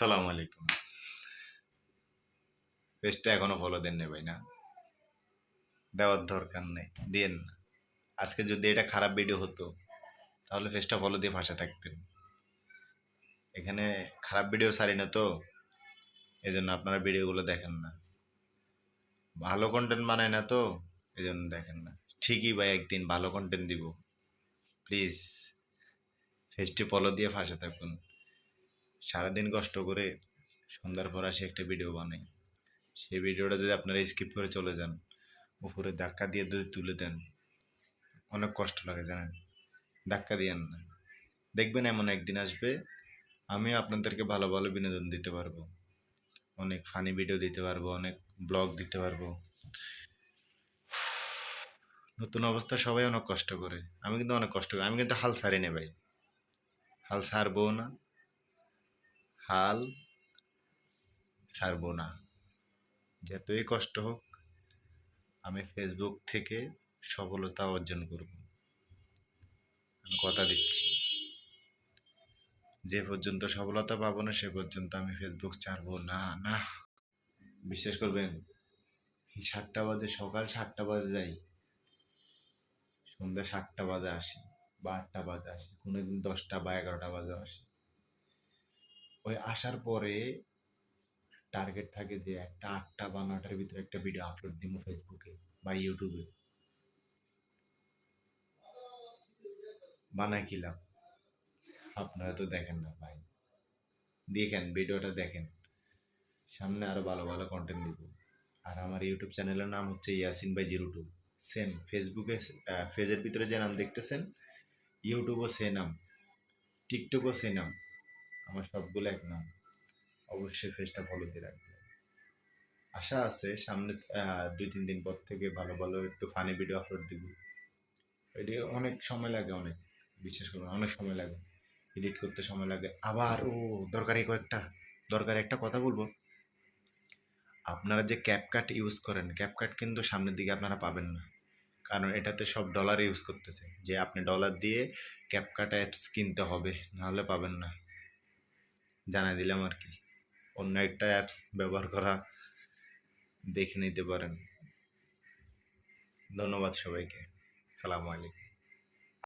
সালাম আলাইকুম। পেজটা এখনও ফলো দেন না ভাই, না? দেওয়ার দরকার নেই, দেন আজকে যদি এটা খারাপ ভিডিও হতো, তাহলে পেজটা ফলো দিয়ে ভাষা থাকতেন। এখানে খারাপ ভিডিও সারি না তো এই জন্য আপনারা ভিডিওগুলো দেখেন না। ভালো কন্টেন্ট বানায় না তো এই জন্য দেখেন না। ঠিকই ভাই, একদিন ভালো কন্টেন্ট দিব। প্লিজ ফেসটি ফলো দিয়ে ফাঁসে থাকুন। সারাদিন কষ্ট করে সন্ধ্যার পর আসে একটা ভিডিও বানাই। সেই ভিডিওটা যদি আপনারা স্কিপ করে চলে যান, উপরে ধাক্কা দিয়ে যদি তুলে দেন, অনেক কষ্ট লাগে জানেন। ধাক্কা দিয়েন না দেখবেন এমন একদিন আসবে, আমিও আপনাদেরকে ভালো ভালো বিনোদন দিতে পারব। অনেক ফানি ভিডিও দিতে পারব, অনেক ব্লগ দিতে পারব। নতুন অবস্থা, সবাই অনেক কষ্ট করে। আমি কিন্তু অনেক কষ্ট করি। আমি কিন্তু হাল ছাড়ি না ভাই। হাল ছাড়বো না। হাল ছাড়বো না। যতই কষ্ট হোক, আমি ফেসবুক থেকে সফলতা অর্জন করব। আমি কথা দিচ্ছি। যে পর্যন্ত সফলতা পাবো না, সে পর্যন্ত আমি ফেসবুক ছাড়বো না না। বিশ্বাস করবেন সাতটা বাজে, সকাল সাতটা বাজে যাই। সন্ধ্যা সাতটা বাজে আসি, বা আটটা বাজে আসি, কোনোদিন দশটা বা এগারোটা বাজে আসি। ওই আসার পরে টার্গেট থাকে যে একটা আটটা বা নটার ভিতরে একটা ভিডিও আপলোড দিব ফেসবুকে বা ইউটিউবে বানায় কি লাভ? আপনারা তো দেখেন না ভাই। দেখেন ভিডিওটা দেখেন। সামনে আরও ভালো ভালো কন্টেন্ট দিব। আর আমার ইউটিউব চ্যানেলের নাম হচ্ছে Yasin by zero two same ফেসবুকে ফেজের ভিতরে যে নাম দেখতেছেন ইউটিউবও সে নাম। টিকটকও সে নাম। আমার সবগুলো এক নাম অবশ্যই ফেসটা ফলো দিয়ে রাখবেন। আশা আছে সামনে দুই, তিন দিন পর থেকে ভালো ভালো একটু ফানি ভিডিও আপলোড দিব। এটি অনেক সময় লাগে অনেক, বিশেষ করে অনেক সময় লাগে। এডিট করতে সময় লাগে। আবার, ও, দরকারি কয়েকটা, দরকারি একটা কথা বলব। আপনারা যে ক্যাপকাট ইউজ করেন ক্যাপকাট কিন্তু সামনের দিকে আপনারা পাবেন না। কারণ এটাতে সব ডলার ইউজ করতেছে। যে আপনি ডলার দিয়ে ক্যাপকাট অ্যাপস কিনতে হবে, নাহলে পাবেন না। জানাই দিলাম আর কি। অন্য একটা অ্যাপস ব্যবহার করা দেখে নিতে পারেন। ধন্যবাদ সবাইকে। সালামু আলাইকুম।